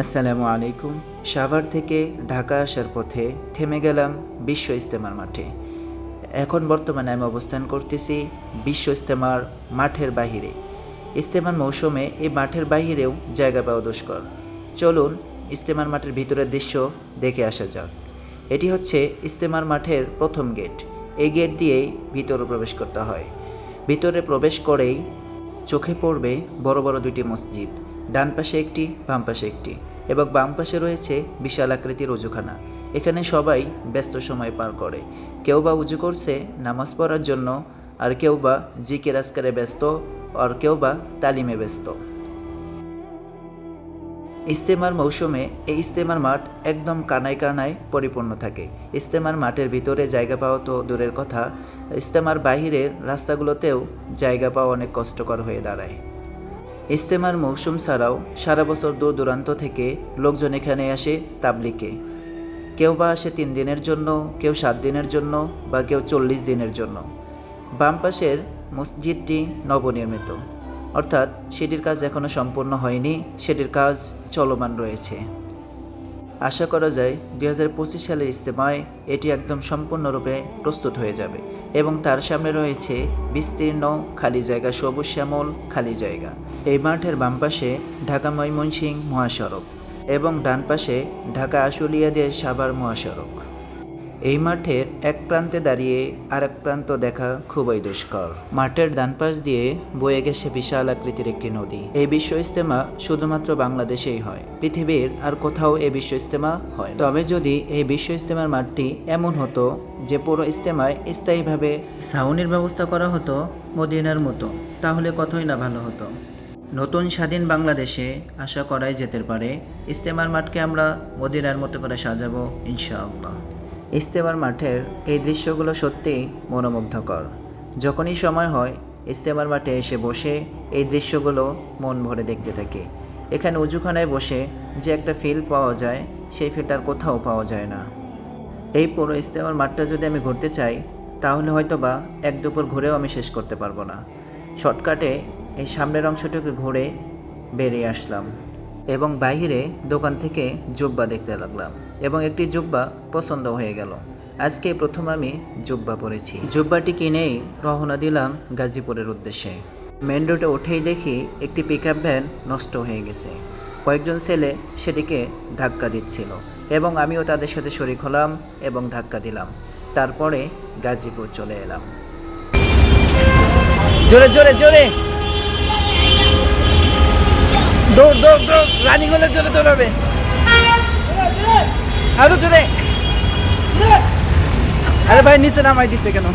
আসসালামু আলাইকুম। সাভার থেকে ঢাকা আসার পথে থেমে গেলাম বিশ্ব ইস্তেমার মাঠে। এখন বর্তমানে আমি অবস্থান করতেছি বিশ্ব ইস্তেমার মাঠের বাহিরে। ইস্তেমার মৌসুমে এই মাঠের বাহিরেও জায়গা পাওয়া দুষ্কর। চলুন ইস্তেমার মাঠের ভিতরের দৃশ্য দেখে আসা যাক। এটি হচ্ছে ইস্তেমার মাঠের প্রথম গেট। এই গেট দিয়েই ভিতরে প্রবেশ করতে হয়। ভিতরে প্রবেশ করেই চোখে পড়বে বড় বড় দুইটি মসজিদ। ডান পাশে একটি, বাম পাশে একটি এবং বাম পাশে রয়েছে বিশাল আকৃতির উজুখানা এখানে সবাই ব্যস্ত সময় পার করে। কেউ বা উজু করছে নামাজ পড়ার জন্য, আর কেউ বা জিকের আজকারে ব্যস্ত, আর কেউ বা তালিমে ব্যস্ত। ইস্তেমার মৌসুমে এই ইস্তেমার মাঠ একদম কানায় কানায় পরিপূর্ণ থাকে। ইস্তেমার মাঠের ভিতরে জায়গা পাওয়া তো দূরের কথা। ইস্তেমার বাহিরের রাস্তাগুলোতেও জায়গা পাওয়া অনেক কষ্টকর হয়ে দাঁড়ায়। ইস্তেমার মৌসুম ছাড়াও সারা বছর দূর দূরান্ত থেকে লোকজন এখানে আসে তাবলিকে। কেউ বা আসে তিন দিনের জন্য, কেউ সাত দিনের জন্য বা কেউ চল্লিশ দিনের জন্য। বাম পাশের মসজিদটি নবনির্মিত। অর্থাৎ সেটির কাজ এখনও সম্পূর্ণ হয়নি, সেটির কাজ চলমান রয়েছে। আশা করা যায় দুই হাজার পঁচিশ সালের ইস্তেমায় এটি একদম সম্পূর্ণরূপে প্রস্তুত হয়ে যাবে এবং তার সামনে রয়েছে বিস্তীর্ণ খালি জায়গা, সবুজ শ্যামল, খালি জায়গা। এই মাঠের বাম পাশে ঢাকা ময়মনসিং মহাসড়ক এবং ডান পাশে ঢাকা আশুলিয়া দিয়ে সাভার মহাসড়ক। এই মাঠের এক প্রান্তে দাঁড়িয়ে আর এক প্রান্ত দেখা খুবই দুষ্কর। মাঠের ডান পাশ দিয়ে বয়ে গেছে বিশাল আকৃতির একটি নদী। এই বিশ্ব ইস্তেমা শুধুমাত্র বাংলাদেশেই হয়, পৃথিবীর আর কোথাও এই বিশ্ব ইস্তেমা হয় তবে যদি এই বিশ্ব ইস্তেমার মাঠটি এমন হতো যে পুরো ইস্তেমায় স্থায়ীভাবে ছাউনির ব্যবস্থা করা হতো মদিনার মতো, তাহলে কতই না ভালো হতো? নতুন স্বাধীন বাংলাদেশে আশা করাই যেতে পারে ইস্তেমার মাঠকে আমরা মদিনার মতো করে সাজাবো, ইনশাআল্লাহ। ইস্তেমার মাঠের এই দৃশ্যগুলো সত্যিই মনোমুগ্ধকর। যখনই সময় হয়, ইস্তেমার মাঠে এসে বসে এই দৃশ্যগুলো মন ভরে দেখতে থাকি। এখানে উজুখানায় বসে যে একটা ফিল পাওয়া যায়, সেই ফিলটার কোথাও পাওয়া যায় না। এই পুরো ইস্তেমার মাঠটা যদি আমি ঘুরতে চাই, তাহলে হয়তো বা এক দুপুর ঘুরেও আমি শেষ করতে পারব না। শর্টকাটে এই সামনের অংশটুকু ঘুরে বেরিয়ে আসলাম। এবং বাইরে দোকান থেকে জুব্বা দেখতে লাগলাম এবং একটি জুব্বা পছন্দ হয়ে গেল। আজকে প্রথম আমি জুব্বা পরেছি। জুব্বাটি কিনেই রওনা দিলাম গাজীপুরের উদ্দেশ্যে। মেন রোডে উঠেই দেখি একটি পিক ভ্যান নষ্ট হয়ে গেছে। কয়েকজন ছেলে সেটিকে ধাক্কা দিচ্ছিল এবং আমিও তাদের সাথে শরিক হলাম এবং ধাক্কা দিলাম। তারপরে গাজীপুর চলে এলাম। জোরে জোরে জোরে! দৌড় দৌড় দৌড়। রানিং হলে জোরে দৌড়াবে। আরও জোরে। আরে ভাই, নিচে নামাই দিছে কেন?